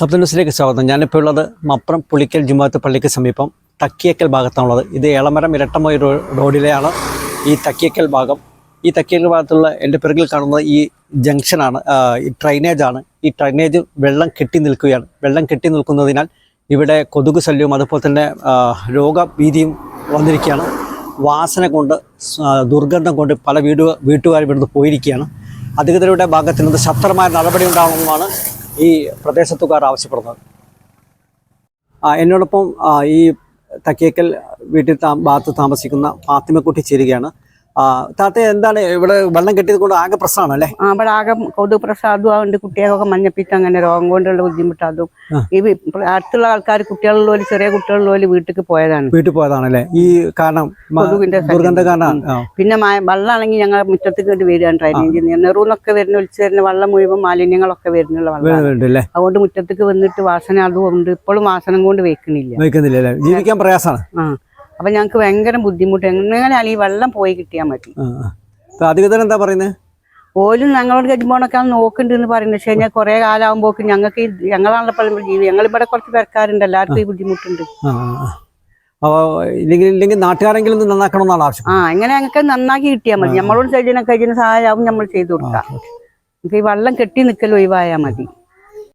Sub ന്യൂസിലേക്ക് സ്വാഗതം. ഞാനിപ്പോൾ ഉള്ളത് മപ്പുറം പുളിക്കൽ ജുമാത്ത് പള്ളിക്ക് സമീപം തക്കിയക്കൽ ഭാഗത്താണുള്ളത്. ഇത് ഏളമരം ഇരട്ടമൊഴി റോഡിലെയാണ് ഈ തക്കിയക്കൽ ഭാഗം. ഈ തക്കിയക്കൽ ഭാഗത്തുള്ള എന്റെ പിറകിൽ കാണുന്നത് ഈ ജംഗ്ഷനാണ് ഈ ഡ്രൈനേജാണ്. ഈ ഡ്രൈനേജ് വെള്ളം കെട്ടി നിൽക്കുകയാണ്. വെള്ളം കെട്ടി നിൽക്കുന്നതിനാൽ ഇവിടെ കൊതുക് ശല്യവും അതുപോലെ തന്നെ രോഗഭീതിയും വന്നിരിക്കുകയാണ് വാസന കൊണ്ട് ദുർഗന്ധം കൊണ്ട് പല വീട് വീട്ടുകാരും ഇവിടുന്ന് പോയിരിക്കുകയാണ്. അധികൃതരുടെ ഭാഗത്ത് നിന്ന് ശക്തമായ നടപടി ഉണ്ടാവണമെന്നാണ് ഈ പ്രദേശത്തുകാർ ആവശ്യപ്പെടുന്നത്. എന്നോടൊപ്പം ഈ തക്കിയേക്കൽ വീട്ടിൽ താ ഭാഗത്ത് താമസിക്കുന്ന ഫാത്തിമക്കുട്ടി ചേരുകയാണ്. താത്ത എന്താണ് ഇവിടെ വെള്ളം കെട്ടിയത് കൊണ്ട് ആകെ പ്രശ്നമാണ് അല്ലേ ആ, അവിടെ ആകെ കൊതുക് പ്രസാദവും അതുകൊണ്ട് കുട്ടികൾക്കൊക്കെ മഞ്ഞപ്പിത്തം അങ്ങനെ രോഗം കൊണ്ടുള്ള ബുദ്ധിമുട്ട് അതും ഈ അടുത്തുള്ള ആൾക്കാർ കുട്ടികളുള്ള ചെറിയ കുട്ടികളുള്ള വീട്ടിലേക്ക് പോയതാണ്. വീട്ടിൽ പോയതാണല്ലേ? ഈ കാരണം കൊതുകിന്റെ ദുർഗന്ധ കാരണം പിന്നെ വെള്ളമാണെങ്കിൽ ഞങ്ങൾ മുറ്റത്തേക്ക് വേണ്ടി വരികയാണ് ഡ്രൈനേജ് നെറൂന്നൊക്കെ വരുന്ന ഒളിച്ച് വരുന്ന വെള്ളം മുഴുവൻ മാലിന്യങ്ങളൊക്കെ വരുന്നുള്ള വെള്ളം അതുകൊണ്ട് മുറ്റത്തേക്ക് വന്നിട്ട് വാസന അതും ഉണ്ട്. ഇപ്പോഴും വാസനം കൊണ്ട് വെക്കുന്നില്ല വെക്കുന്നില്ല ജീവിക്കാൻ പ്രയാസമാണ്. ആ. അപ്പൊ ഞങ്ങൾക്ക് ഭയങ്കര ബുദ്ധിമുട്ട്. എങ്ങനെയാണ് ഈ വെള്ളം പോയി കിട്ടിയാൽ മതി. അധികൃതർ എന്താ പറയുന്നത് ഓലും ഞങ്ങളോട് കഴിയുമ്പോഴൊക്കെ നോക്കുന്നുണ്ട് എന്ന് പറയുന്നത് പക്ഷേ കഴിഞ്ഞാൽ കുറെ കാലാകുമ്പോക്ക് ഞങ്ങൾക്ക് ഞങ്ങളാണല്ലോ പല ജീവി ഞങ്ങൾ ഇവിടെ കുറച്ച് പേർക്കാരുണ്ട് എല്ലാവർക്കും ഈ ബുദ്ധിമുട്ടുണ്ട്. ഇല്ലെങ്കിൽ ഇല്ലെങ്കിൽ നാട്ടുകാരെങ്കിലും ഒന്ന് നന്നാക്കണമെന്നാണ് ആവശ്യം. ആ എങ്ങനെ ഞങ്ങൾക്ക് നന്നാക്കി കിട്ടിയാൽ മതി. നമ്മളോട് കഴിഞ്ഞ കഴിഞ്ഞ സഹായമാവും നമ്മൾ ചെയ്തു കൊടുക്കാം. നമുക്ക് ഈ വെള്ളം കെട്ടി നിൽക്കൽ ഒഴിവായാൽ മതി.